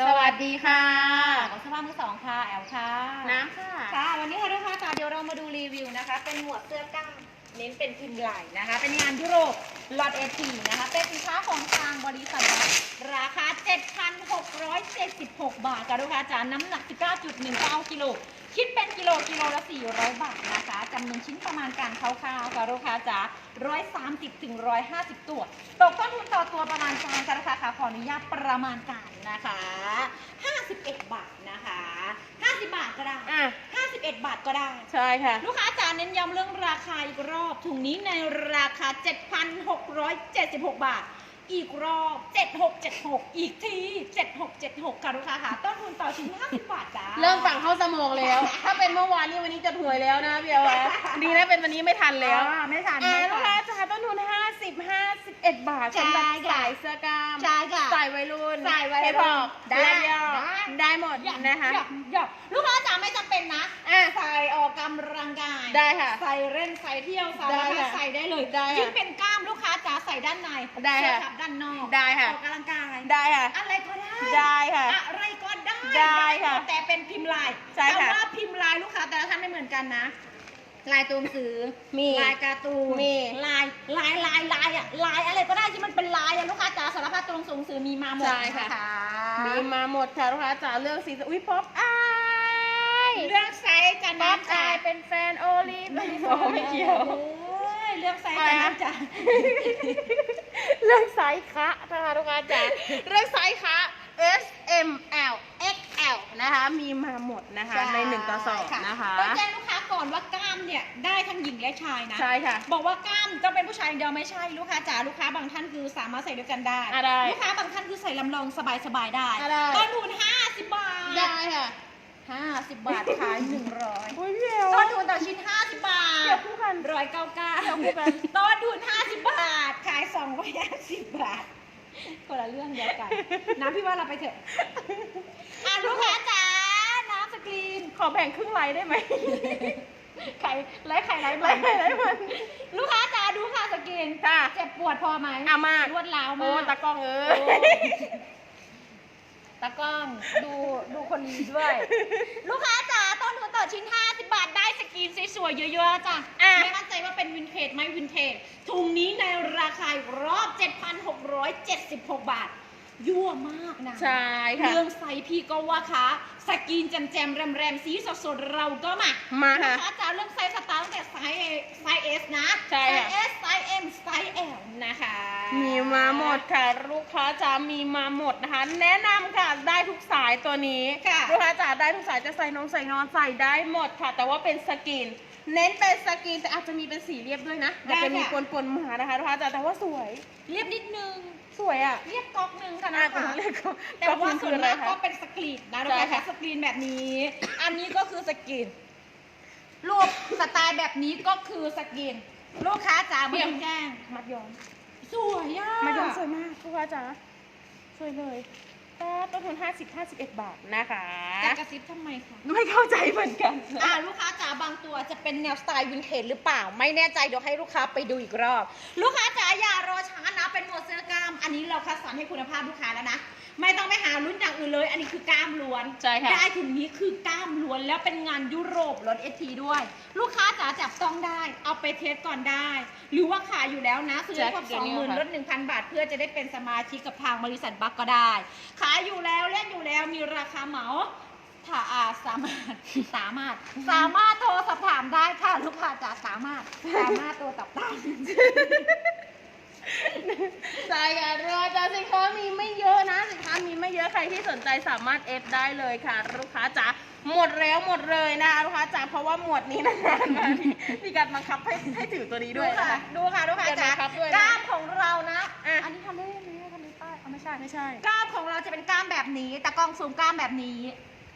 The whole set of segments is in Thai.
สวัสดีค่ะของสภาพมือสองค่ะ แอลค่ะ น้ำค่ะ ค่ะ วันนี้ค่ะลูกค้าจ๋าเดี๋ยวเรามาดูรีวิวนะคะ เป็นหมวดเสื้อกล้าม เน้นเป็นพิมพ์ไหล่นะคะ เป็นงานยุโรปลอตเอทีนะคะ เป็นสินค้าของทางบริษัทนะราคา 7,676 บาทค่ะลูกค้าจ๋าน้ำหนัก 19.19กิโลคิดเป็นกิโลกิโลละ 400 บาทนะคะจำนวนชิ้นประมาณการคร่าวๆค่ะลูกค้าจ๋า130ถึง150 ตัว ตกต้นทุนต่อตัวประมาณการค่ะลูกค้าค่ะขออนุญาตประมาณการนะคะ 51 บาทนะคะ 50 บาทก็ได้อะ 51 บาทก็ได้ ใช่ค่ะ ลูกค้าจ๋าเน้นย้ำเรื่องราคาอีกรอบ ถุงนี้ในราคา 7,676 บาท อีกรอบ 7676 อีกที 7676ค่ะลูกค้าค่ะ ต้นทุนต่อชิ้น50 บาทจ้า เริ่มฝั่งเข้าสมองแล้ว ถ้าเป็นเมื่อวานนี่วันนี้จะถวยแล้วนะพี่เอาวะดีนะเป็นวันนี้ไม่ทันแล้วอ่าไม่ทันอ่าไม่ลูกทัค้านจ่ายต้นทุน50 51 บาทใช่สำหรับค่ะสายเสื้อกล้ามใช่ค่ะสายวัยรุ่นสายวัยรุ่นเฮปฮอปได้ได้ได้ หมดหยอกนะคะ หยอกหยอกลูกค้าจ๋าไม่จำเป็นนะ อะใส่ออกกำลังกายได้ค่ะใส่เล่นใส่เที่ยวสารได้พัดค่ะ ใส่ได้เลยได้ค่ะ ยิ่งเป็นกล้ามลูกค้าจ๋าใส่ด้านในได้ค่ะ เสื้อขับด้านนอกได้ค่ะออกกำลังกาย ได้ค่ะ อะไรก็ได้ ได้ค่ะ อะไรก็ได้ได้ค่ะแต่เป็นพิมพ์ลายใช่ค่ะ แต่ว่าพิมพ์ลายลูกค้าแต่ละท่านไม่เหมือนกันนะ ลายตัวหนังสือมีลายการ์ตูนมี ลายลายลายลายอะลายอะไรก็ได้ที่มันเป็นลายอะลูกค้าจ๋าสารพัดตัวหนังสือหนังสือมีมาหมดใช่ค่ะ นมีมาหมดค่ะลูกค้าจ๋าเลือกสีอุ้ยป๊อปอายเรื่องไซส์จะป๊อปน้ำอาจ๋ายเป็นแฟนโอลิฟโอ้ไม่เกี่ยวเรื่องไซส์จะน้ำจ๋า เรื่องไซส์คะนะคะทุกคนจ๋าเรื่องไซส์คะ S M L X L นะคะ มีมาหมดนะคะ ในหนึ่งต่อสองนะคะ ต้องแจ้งลูกค้า ก่อนว่ากล้ามเนี่ยได้ทั้งหญิงและชายนะ ใช่ค่ะ บอกว่ากล้ามต้องเป็นผู้ชายอย่างเดียวไม่ใช่ลูกค้าจ๋าลูกค้าบางท่านคือสามารถใส่ด้วยกันได้ อะได้ลูกค้าบางท่านคือใส่ลำลองสบายๆได้อะได้ ต้นทุน50 บาท ได้ค่ะ50 บาทขาย 100 โอ้ยเดียวต้นทุนต่อชิ้น 50 บาท เดี๋ยวคู่กัน ร้อยเก้าเก้าเดี๋ยวคู่กันต้นทุน50บาท ขาย250บาท คนละเรื่องเดียวกัน น้ำพี่ว่าเราไปเถอะอะลูกค้าจ๋าน้ำสกรีน ขอแบ่งครึ่งไลน์ได้ไหม ไข่ไร้ไข่ไร้ไลมันน์ไลน์มัน ลูกค้าจ๋าดูค่ะสกรีนค่ะเจ็บปวดพอไหมอะมาก รวดร้าวโอ้มากตากล้องเอ้โอ้ยตากล้อง ดูดูคนนี้ด้วย ลูกค้าจ๋าต้นทุนต่อชิ้น 50 บาทได้สกรีนสวยๆเยอะๆจ้ะอะ ไม่มั่นใจว่าเป็นวินเทจไหมวินเทจถุงนี้ในราคารอบ 7,676 บาท ยั่วมากนะ ใช่ค่ะ เรื่องไซส์พี่ก็ว่าคะสกรีนแจมๆแรมๆสีสดๆเราก็มามาลูค่ะกค้าจ๋าเรื่องไซส์สตาร์ทตั้งแต่ไซส์ A ไซส์ S นะใช่ไซค่ะส์ S ไซส์ M ไซส์ L นะคะมีมาหมดค่ะ ลูกค้าจ๋ามีมาหมดนะคะ แนะนำค่ะได้ทุกสายตัวนี้ ค่ะ ลูกค้าจ๋าได้ทุกสายจะใส่นองใส่นอนใส่ได้หมดค่ะ แต่ว่าเป็นสกรีน เน้นเป็นสกรีนแต่อาจจะมีเป็นสีเรียบด้วยนะได้อาจจะมีค่ะปนๆมานะคะลูกค้าจ๋าแต่ว่าสวยเรียบนิดนึง สวยอะเรียบก๊อกหนึ่งค่ะอะนะเป็นคะ เรียกก็แต่ว่าคืส่อวนอะไรมากคะก็เป็นสกรีนนะลูกใช่ค้าค่ะสกรีนแบบนี้ อันนี้ก็คือสกรีนรูปสไตล์แบบนี้ก็คือสกรีนลูกค้าจ๋ามาแจ้ง มัดย้อมสวยอะมัดย้อมสวยมากลูกค้าจ๋าสวยเลย แต่ต้นทุน50 51 บาทนะคะจะกระซิบทำไมคะไม่เข้าใจเหมือนกันอ่าลูกค้าจ๋าบางตัวจะเป็นแนวสไตล์วินเทจหรือเปล่า ไม่แน่ใจเดี๋ยวให้ลูกค้าไปดูอีกรอบ ลูกค้าจ๋าอย่ารอช้านะเป็นหมวดเสื้อกล้าม อันนี้เราคัดสรรให้คุณภาพลูกค้าแล้วนะไม่ต้องไปหารุ่นอย่างอื่นเลย อันนี้คือกล้ามล้วนใช่ค่ะได้ถึงนี้คือกล้ามล้วนแล้วเป็นงานยุโรปรถเอทีด้วย ลูกค้าจ๋าจับต้องได้ เอาไปเทสก่อนได้ หรือว่าขายอยู่แล้วนะซื้อให้ครบแจ็สคองเดี๋หยวมื่นนี้ลค่ะดหนึ่งพันบาท เพื่อจะได้เป็นสมาชิกกับทางบริษัทบัคก็ได้ขายอยู่แล้วเล่นอยู่แล้วมีราคาเหมาถ้าอาสามารถสามารถ สามารถโทรสอบถามได้ค่ะลูกค้าจ๋าสามารถสามารถโทรตอบได้ใช่ค่ะรอจ้าสินค้ามีไม่เยอะนะสินค้ามีไม่เยอะใครที่สนใจสามารถเอฟได้เลยค่ะ ลูกค้าจ๋าหมดแล้วหมดเลยนะคะลูกค้าจ๋าเพราะว่าหมวดนี้นานๆมามีมีการบังคับให้ให้ถือตัวนี้ดูด้วยนะค่ะคะดูค่ะลูกค้าเดี๋ยวจ๋านะครับด้วยนะกล้ามของเรานะอะอันนี้ทำได้ ช่ไม่ใช่ กล้ามของเราจะเป็นกล้ามแบบนี้ตะกล้องซูมกล้ามแบบนี้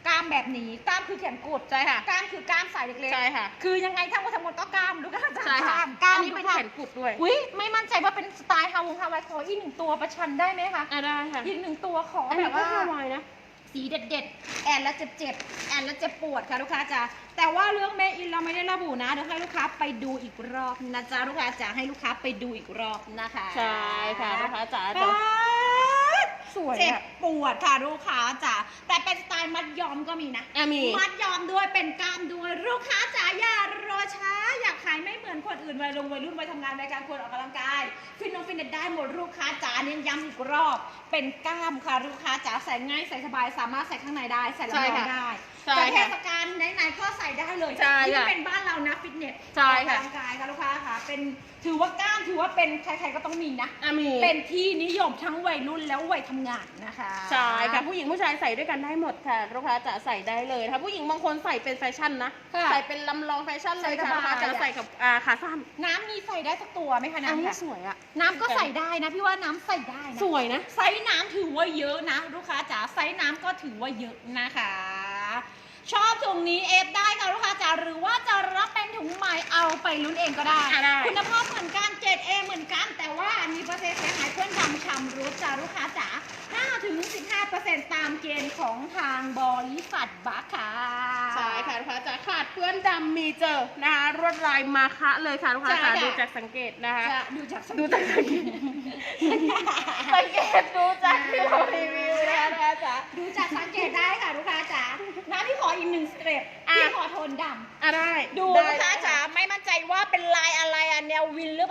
กล้ามแบบนี้ กล้ามคือแขนกุดใช่ค่ะ กล้ามคือกล้ามสายเล็กๆ ใช่ค่ะ คือยังไงทั้งหมดทั้งหมดก็กล้ามลูกค้าจ๋าใช่กค่ะล้ามกล้ามอันนี้เป็นทุกแขท่านนกุดด้วย อุ้ยไม่มั่นใจว่าเป็นสไตล์ฮาวงฮาวายขออีกหนึ่งตัวประชันได้ไหมคะ อะได้ค่ะอีกหนึ่งตัวขออันแบนี้บก็ว่า ฮาวายนะ สีเด็ดๆ แอนแล้วเจ็บๆแอนแล้วเจ็บปวดค่ะลูกค้าจ๋าแต่ว่าเรื่องเมอินเราไม่ได้ระบุนะ เดี๋ยวให้ลูกค้าไปดูอีกรอบนะจ๊ะลูกค้าจ๋าให้ลูกค้าไปดูอีกรอบนะคะใช่ค่ะลูกค้าจ๋าป๊าด สวยอะ เจ็บปวดค่ะลูกค้าจ๋าแต่เป็นสไตล์มัดย้อมก็มีนะ อะมี มัดย้อมด้วยเป็นกล้ามด้วยลูกค้าจ๋าอย่ารอช้า อยากขายไม่เหมือนคนอื่นวัยลงวัยรุ่นวัยทำงานวัยกลารควรออกกำลังกาย ฟิตนงฟิตเนสได้หมดลูกค้าจ๋าเน้นย้ำอีกรอบ เป็นกล้ามค่ะลูกค้าจ๋าใส่ง่ายใส่สบายสามารถใส่ข้างในได้ใส่แล้วใช่นอค่ะนได้ใช่จะเทค่ะศกาลไหนๆก็ใส่ได้เลยใช่ยิ่งค่ะเป็นบ้านเรานะฟิตเนสใช่ออกค่ะกำลังกายค่ะลูกค้าค่ะเป็นถือว่ากล้ามถือว่าเป็นใครๆก็ต้องมีนะ อะมีเป็นที่นิยมทั้งวัยรุ่นแล้ววัยทำงานนะคะใช่ค่ะ ผู้หญิงผู้ชายใส่ด้วยกันได้หมดค่ะลูกค้าจะใส่ได้เลยนะคะผู้หญิงบางคนใส่เป็นแฟชั่นนะ ค่ะ ใส่เป็นลำลองแฟชั่นเลยค่ะใส่สบายลูกค้าจะใส่กับอ่าขาสั้นน้ำมีใส่ได้สักตัวไหมคะอันน้ำนี้ค่ะ สวยอะน้ำก็ใส่ได้นะพี่ว่าน้ำใส่ได้นะสวยนะ ไซส์น้ำถือว่าเยอะนะ ลูกค้าจ๋าไซส์น้ำก็ถือว่าเยอะนะคะ ชอบถุงนี้เอฟได้ค่ะลูกค้าจ๋าหรือว่าจะรับเป็นถุงใหม่เอาไปลุ้นเองก็ได้ อะได้ คุณภาพเหมือนกันเกรดเอเหมือนกัน แต่ว่ามีเปอร์เซ็นต์เสียหายเพื่อนดำชำรุดจ้าลูกค้าจ๋า5ถึง15%ตามเกณฑ์ของทางบริษัทบัคค่ะ ใช่ค่ะลูกค้าจะขาดเพื่อนดำมีเจอนะคะรวดลายมาคะเลยค่ะลูกค้าใช่จะค่ะ ดูจากสังเกตนะคะจะดูจากสังดูเกจากตสังเกตสังเกตดูจากที่เรารีวิวนะคะลูกค้าจ๋า ดูจากสังเกตได้ค่ะลูกค้าจ๋าน้ำพี่ขออีกหนึ่งสเต็ปอะ พี่ขอโทนดำ อะได้ดู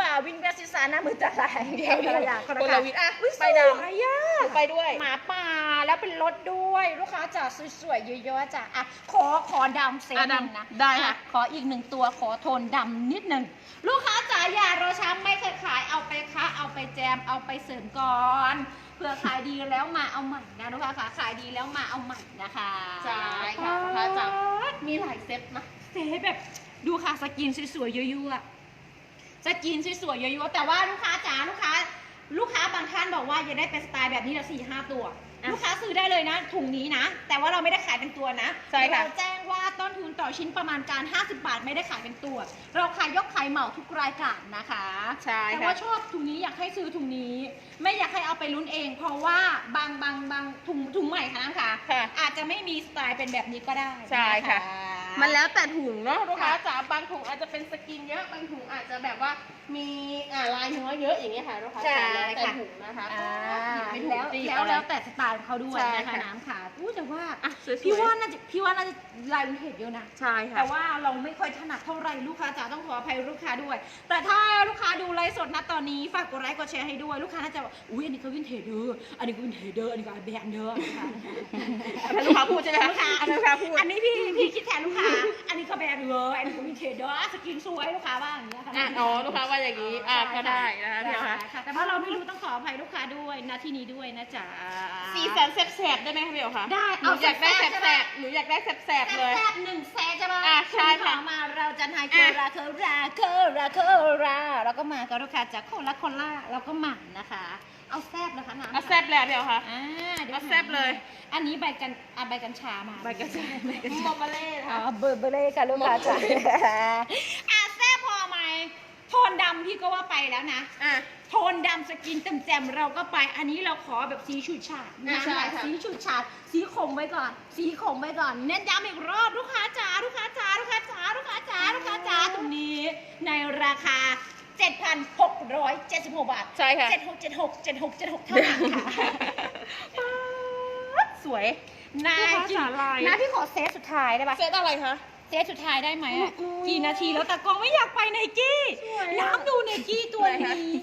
แนววินหรือเปล่าวินเบสิสานะมือจะลายเดียวคนละอย่างคนละวินอะอุ๊ยไปสดวยอะำไปด้วย หมาป่าแล้วเป็นรถด้วย ลูกค้าจ๋าสวยๆเยอะๆจ้ะอะขอขอดำเซตอะหนึ่งดำนะได้ค่ะอ่ขออีกหนึ่งตัวขอโทนดำนิดหนึ่งลูกค้าจ๋าอย่ารอช้าไม่เคยขายเอาไปค้าเอาไปแจมเอาไปเสริมก่อนเผื่อขายดีแล้วมาเอาใหม่นะลูกค้าค่ะขายดีแล้วมาเอาใหม่นะคะใช่ค่ะลูกค้าจ๋ามีหลายเซตนะเซตแบบดูค่ะสกินสวยๆยั่วๆ สกินสวยๆยั่วๆแต่ว่าลูกค้าจ๋าลูกค้า ลูกค้าบางท่านบอกว่าอยากได้เป็นสไตล์แบบนี้ละสี่ห้าตัวอะลูกค้าซื้อได้เลยนะ ถุงนี้นะ แต่ว่าเราไม่ได้ขายเป็นตัวนะใช่ค่ะ เราแจ้งว่าต้นทุนต่อชิ้นประมาณการ 50 บาทไม่ได้ขายเป็นตัว เราขายยกขายเหมาทุกรายการนะคะ ใช่แต่ค่ะว่าชอบถุงนี้อยากให้ซื้อถุงนี้ ไม่อยากให้เอาไปลุ้นเอง เพราะว่าบางบางบางถุงถุงใหม่ค่ะน้ำค่ะ ค่ะ อาจจะไม่มีสไตล์เป็นแบบนี้ก็ได้ใช่ค่ะ น มันแล้วแต่ถุงเนาะลูกค้าค่ะจ๋าบางถุงอาจจะเป็นสกินเยอะบางถุงอาจจะแบบว่ามีอ่าลายเนื้อเยอะอย่างเงี้ยค่ะลูกค้าใช่จ๋าแล้วแต่ค่ะถุงนะคะอ่าหยิบไม่ถูกแล้วจะหยิบแล้วเอาอะไรแล้วแต่สไตล์ของเขาด้วยใช่นะคะค่ะน้ำค่ะอู้แต่ว่าอะสวยๆพี่ว่าน่าจะพี่ว่าน่าจะลายวินเทจเยอะนะใช่ค่ะแต่ว่าเราไม่ค่อยถนัดเท่าไหร่ลูกค้าจ๋าต้องขออภัยลูกค้าด้วย แต่ถ้าลูกค้าดูไลฟ์สดนะตอนนี้ฝากกดไลค์กดแชร์ให้ด้วยลูกค้าน่าจะบอกอุ้ยอันนี้ก็วินเทจเด้ออันนี้ก็วินเทจเด้ออันนี้ก็แบรนด์เด้อนะคะอันนั้นลูกค้าพูดใช่ไหมคะลูกค้าอันนั้นลูกค้าพูดอันนี้พี่พี่คิดแทนลูกค้าอันนี้ก็แบรนด์เด้ออันนี้ก็วินเทจเด้อสกินสวยลูกค้าว่าอย่างเงี้ยค่ะอะอ๋อลูกค้าว่าอย่างนี้อะก็ได้นะคะพี่ใช่เอาค่ะค่ะ แต่ว่าเราไม่รู้ต้องขออภัยลูกค้าด้วยนะที่นี้ด้วยนะจ๊ะ สีสันแสบๆได้ไหมคะพี่เอ๋ค่ะได้หนูอยากได้เอาแสบๆแสบๆหนูอยากได้แสบๆเลย แซ่บๆหนึ่งแซ่ใช่ปะอะใช่ค่ะณขอมาเราจะนายโคอะราโคราโคราโคราแล้วก็มากับลูกค้าจากโคราโคราแล้วก็มานะคะ เอาแซบนะคะน้ำเอาแซบเลยอะพี่เอ๋ค่ะอ่าดี๋ยวเอาแซ่บเลย อันนี้ใบกันอะใบกัญชามาใบกระชายโมมาเล่นะอ๋อคะเบอร์เบอร์เล่ค่ะลูกค้าจ๋าอะแซ่บพอไหมโทนดำพี่ก็ว่าไปแล้วนะอะ โทนดำสกินเต็มแจมๆเราก็ไป อันนี้เราขอแบบสีฉูดฉาดอะนะใช่คะค่ะ สีฉูดฉาดสีขมไว้ก่อน สีขมไว้ก่อนเน้นย้ำอีกรอบลูกค้าจ๋าลูกค้าจ๋าลูกค้าจ๋าลูกค้าจ๋าลูกค้าจ๋าตรงนี้ ในราคา 7,676 บาทใช่ค่ะ 7676 7676เท่านั้นค่ะสวยนาลูกค้าจ๋าลายนะพี่ขอเซตสุดท้ายได้ปะเซตอะไรคะ เซตสุดท้ายได้ไหมอะอืมกี่นาทีแล้วแต่กล้องไม่อยากไปไนกี้สวยอะ น้ำดูไนกี้ตัวไหนคะนี้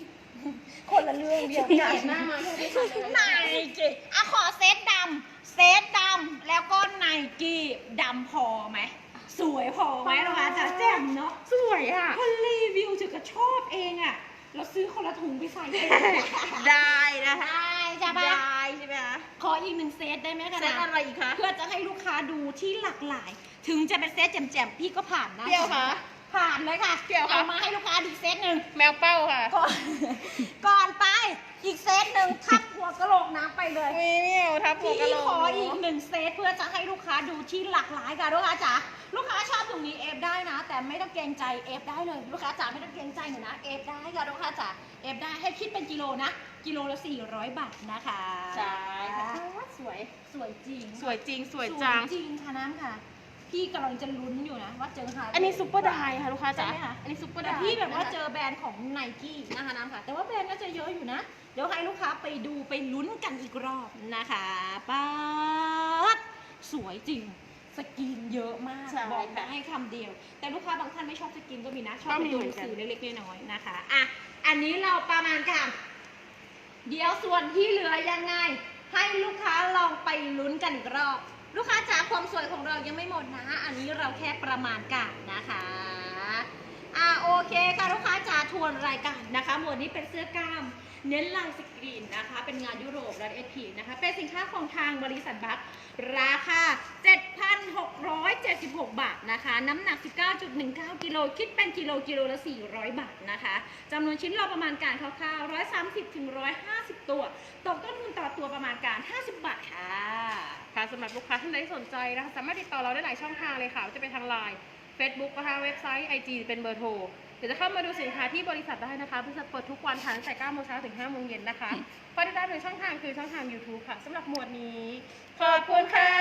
คนละเรื่องเดียวหกันน้ามาให้ได้ดูไนกี้อะขอเซตดำเซตดำแล้วก็ไนกี้ดำพอไหม สวยพอไหมลูกค้าจ๋าแจ่มเนาะสวยอะ คนรีวิวถึงก็ชอบเองอะเราซื้อคนละถุงไปใส่เองได้นะคะ ได้จ้ะปะได้ใช่ไหมคะ ขออีกหนึ่งเซตได้ไหมคะเซตนะอะไรอีกคะ เพื่อจะให้ลูกค้าดูที่หลากหลาย ถึงจะเป็นเซตแจ่มๆพี่ก็ผ่านนะเปรี้ยวคะ ผ่านเลยค่ะเปรี้ยวคะเอามาให้ลูกค้าดูเซตหนึ่งแมวเป้าค่ะ ก่อนก่อนไป อีกเซตหนึ่งทับหัวกะโหลกน้ำไปเลยมีเมียวทับหัวพี่กะโหลกขออีกหนึ่งเซตเพื่อจะให้ลูกค้าดูที่หลากหลายค่ะลูกค้าจ๋าลูกค้าชอบตรงนี้เอฟได้นะ แต่ไม่ต้องเกรงใจเอฟได้เลยลูกค้าจ๋าไม่ต้องเกรงใจหนูนะเอฟได้ค่ะลูกค้าจ๋าเอฟได้ให้คิดเป็นกิโลนะกิโลละ400บาทนะคะใช่ค่ะสวยสวยจริง สวยจริงสวยจังจริงค่ะน้ำค่ะ พี่กำลังจะลุ้นอยู่นะว่าเจอฮาร์อันนี้ซุปเปอร์ไดค่ะลูกค้าจ๋า ใช่ไหมคะ อันนี้ซุปเปอร์ไดแต่พี่แบบว่าเจอแบรนด์ของไนกี้นะคะน้ำค่ะ แต่ว่าแบรนด์ก็จะเยอะอยู่นะ เดี๋ยวให้ลูกค้าไปดูไปลุ้นกันอีกรอบนะคะป๊าดสวยจริง สกรีนเยอะมาก ใช่บอกค่ะให้คำเดียว แต่ลูกค้าบางท่านไม่ชอบสกรีนก็มีนะ ชอบก็ไปมีดูเหมือนกันสื่อเล็กๆน้อยๆนะคะ อะ อันนี้เราประมาณกัน เดี๋ยวส่วนที่เหลือยังไง ให้ลูกค้าลองไปลุ้นกันอีกรอบ ลูกค้าจ๋าความสวยของเรายังไม่หมดนะ อันนี้เราแค่ประมาณกันนะคะอ่าโอเคค่ะลูกค้าจ๋าทวนรายการนะคะ หมวดนี้เป็นเสื้อกล้าม เน้นลายสกรีนนะคะ เป็นงานยุโรปและเอทีนะคะ เป็นสินค้าของทางบริษัทบัคราคา 7,676 บาทนะคะ น้ำหนัก 19.19 กิโลคิดเป็นกิโลกิโลละ 400 บาทนะคะจำนวนชิ้นเราประมาณการคร่าวๆ 130ถึง150 ตัว ตกต้นทุนต่อตัวประมาณการ 50 บาทค่ะค่ะสำหรับลูกค้าท่านใดสนใจนะคะสามารถติดต่อเราได้หลายช่องทางเลยค่ะจะเป็นทางไลน์ Facebook นะคะเว็บไซต์ IG เป็นเบอร์โทร เดี๋ยวจะเข้ามาดูสินค้าที่บริษัทได้นะคะ บริษัทเปิดทุกวันค่ะตั้งแต่9โมงเช้าถึง5โมงเย็นนะคะพอได้ได้โดยช่องทางคือช่องทาง YouTube ค่ะสำหรับหมวดนี้ ขอบคุณค่ะ